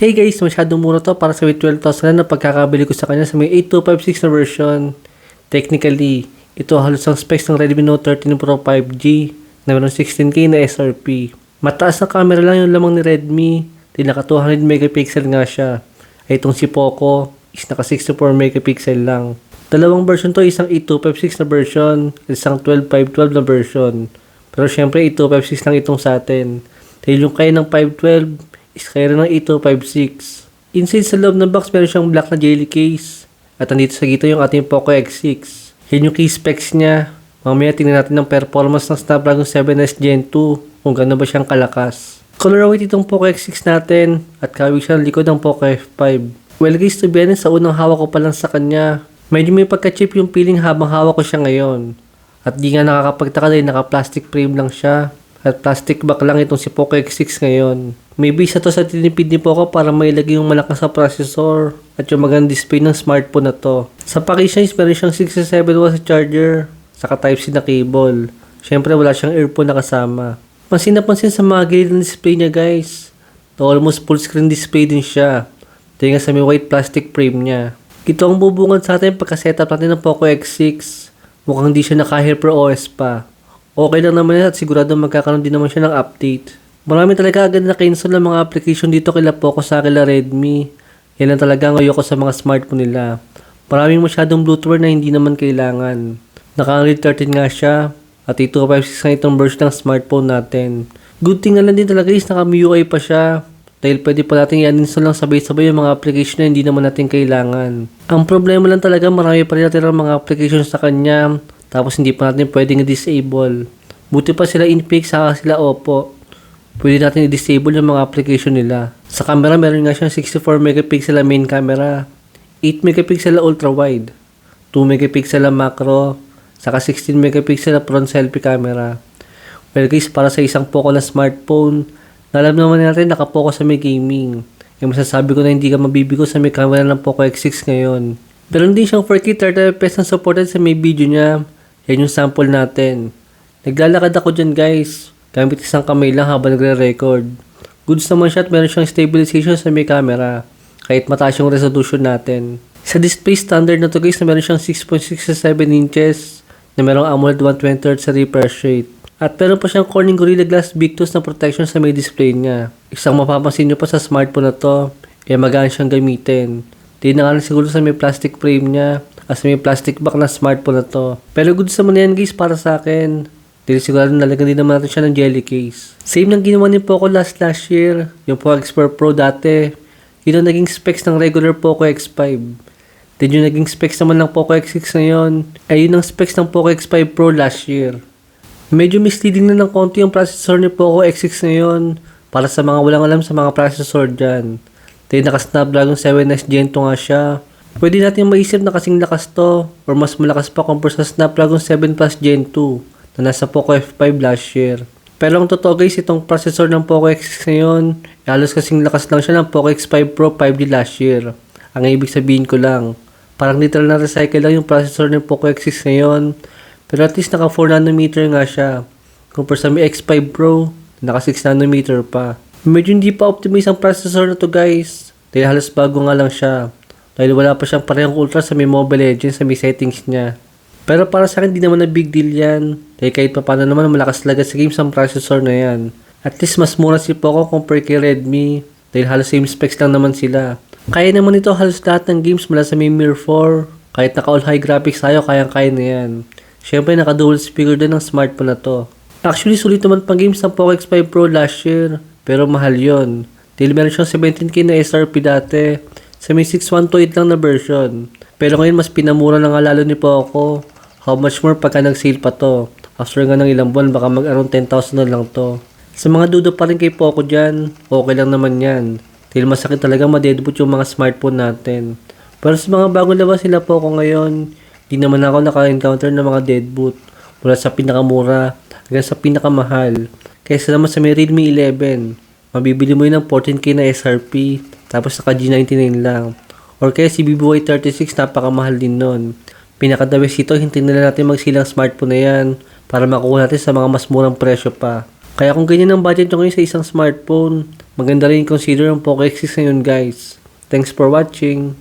Hey guys, masyadong mura to para sa may 12,000 na pagkakabili ko sa kanya sa may 8256 na version. Technically, ito halos ang specs ng Redmi Note 13 Pro 5G na meron 16K na SRP. Mataas na camera lang yung lamang ni Redmi. Di naka 200 megapixel nga siya. Ay itong si Poco is naka 64 megapixel lang. Dalawang version to, isang 8256 na version, isang 12512 na version. Pero syempre 8256 lang itong sa atin. Dahil yung kaya ng 512 rin ng 8256. Inside sa loob ng box meron siyang black na jelly case. At andito sa gito yung ating Poco X6. Yan yung key specs niya. Mamaya tingnan natin ng performance ng Snapdragon 7S Gen 2 kung gano'n ba siyang kalakas. Color white itong Poco X6 natin at kawig siya ng likod ng Poco F5. Well guys, to be honest, sa unang hawak ko pa lang sa kanya, medyo may pagka-cheap yung feeling habang hawak ko siya ngayon. At di nga nakakapagtaka dahil naka-plastic frame lang siya. At plastic back lang itong si Poco X6 ngayon. Maybe isa to sa tinipid ni Poco para mailagay yung malakas na processor at yung magandang display ng smartphone na to. Sa package niya, meron siyang 67 watts na charger, saka Type-C na cable. Siyempre, wala siyang earphone na kasama. Pansin na pansin sa mga gilid ng display niya guys. Na almost full screen display din siya. Dahil nga sa may white plastic frame niya. Ito ang bubungan sa atin pagka-setup natin ng Poco X6. Mukhang di siya naka Hyper OS pa. Okay lang naman yan at sigurado magkakaroon din naman siya ng update. Marami talaga agad na cancel ng mga application dito kila Poco sa kila Redmi. Yan lang talaga ang ayoko sa mga smartphone nila. Maraming masyadong Bluetooth na hindi naman kailangan. Naka-Android 13 nga siya at 8256 na itong version ng smartphone natin. Good thing na lang din talaga is naka-MIUI pa siya. Dahil pwede pa natin i-uninstall lang sabay-sabay yung mga application na hindi naman natin kailangan. Ang problema lang talaga marami pa rin natin ang mga application sa kanya tapos hindi pa natin pwedeng i-disable. Buti pa sila Infinix saka sila Oppo. Pwede natin i-disable yung mga application nila. Sa camera meron nga siyang 64 megapixel na main camera, 8 megapixel na ultra wide, 2 megapixel na macro, saka 16 megapixel na front selfie camera. Well guys, para sa isang Poco na smartphone, na alam naman natin nakapokus sa may gaming. Yung masasabi ko na hindi ka mabibigo sa may camera ng Poco X6 ngayon. Meron din siyang 4K 30 fps na supported sa may video niya. Yan yung sample natin. Naglalakad ako dyan guys. Gamit isang kamay lang habang nagre-record. Goods naman siya at meron siyang stabilization sa may camera. Kahit mataas yung resolution natin. Sa display standard na to guys na meron siyang 6.67 inches na merong AMOLED 120Hz sa refresh rate. At meron pa siyang Corning Gorilla Glass Victus na protection sa may display niya. Isang mapapansin nyo pa sa smartphone na to, eh magaan siyang gamitin. Di na siguro sa may plastic frame niya as may plastic back na smartphone na to. Pero good sa yan guys para sa akin. Dahil sigurado nalagyan din naman natin siya ng jelly case. Same ng ginawa ni Poco last last year. Yung Poco X4 Pro dati. Yun ang naging specs ng regular Poco X5. Then yung naging specs naman ng Poco X6 ngayon, ay yun ang specs ng Poco X5 Pro last year. Medyo misleading na ng konti yung processor ni Poco X6 ngayon para sa mga walang alam sa mga processor dyan. Dahil naka Snapdragon 7S Gen 2 nga siya. Pwede natin maisip na kasing lakas to or mas malakas pa compare sa Snapdragon 7 Plus Gen 2 na nasa Poco F5 last year. Pero ang totoo guys, itong processor ng Poco X6 ngayon, halos kasing lakas lang siya ng Poco X5 Pro 5G last year. Ang ibig sabihin ko lang, parang literal na recycle lang yung processor ng Poco X6 ngayon pero at least naka 4 nanometer nga siya. Compare sa mi X5 Pro, naka 6 nanometer pa. Medyo hindi pa optimize ang processor na to guys. Dahil halos bago nga lang siya. Dahil wala pa siyang parehong ultra sa may Mobile Legends sa may settings niya. Pero para sa akin, di naman na big deal yan. Dahil kahit pa paano naman malakas talaga sa games ang processor na yan. At least mas mura si Poco compare kay Redmi. Dahil halos same specs lang naman sila. Kaya naman ito halos lahat ng games mula sa may Mir 4. Kahit naka all high graphics tayo, kayang-kaya na yan. Siyempre, naka-dual speaker din ng smartphone na to. Actually, sulit naman pang games ng Poco X5 Pro last year, pero mahal yon. Dahil meron siyang 17k na SRP dati, sa may 6128 lang na version. Pero ngayon, mas pinamura na nga lalo ni Poco. How much more pagka nag-sale pa to? After nga ng ilang buwan, baka mag-around 10,000 na lang to. Sa mga dudo pa rin kay Poco dyan, okay lang naman yan. Dahil masakit talaga madedbut yung mga smartphone natin. Pero sa mga bagong labas sila Poco ngayon, Di naman ako naka-encounter ng mga dead boot mula sa pinakamura hanggang sa pinakamahal. Kaysa naman sa may Realme 11, mabibili mo yun ng 14k na SRP tapos naka G99 lang. Or kaya si BBY 36 napakamahal din nun. Pinaka the best ito, hintayin na natin magsilang smartphone na yan para makuha natin sa mga mas murang presyo pa. Kaya kung ganyan ang budget nyo ngayon sa isang smartphone, Maganda rin consider ang Poco X6 ngayon guys. Thanks for watching.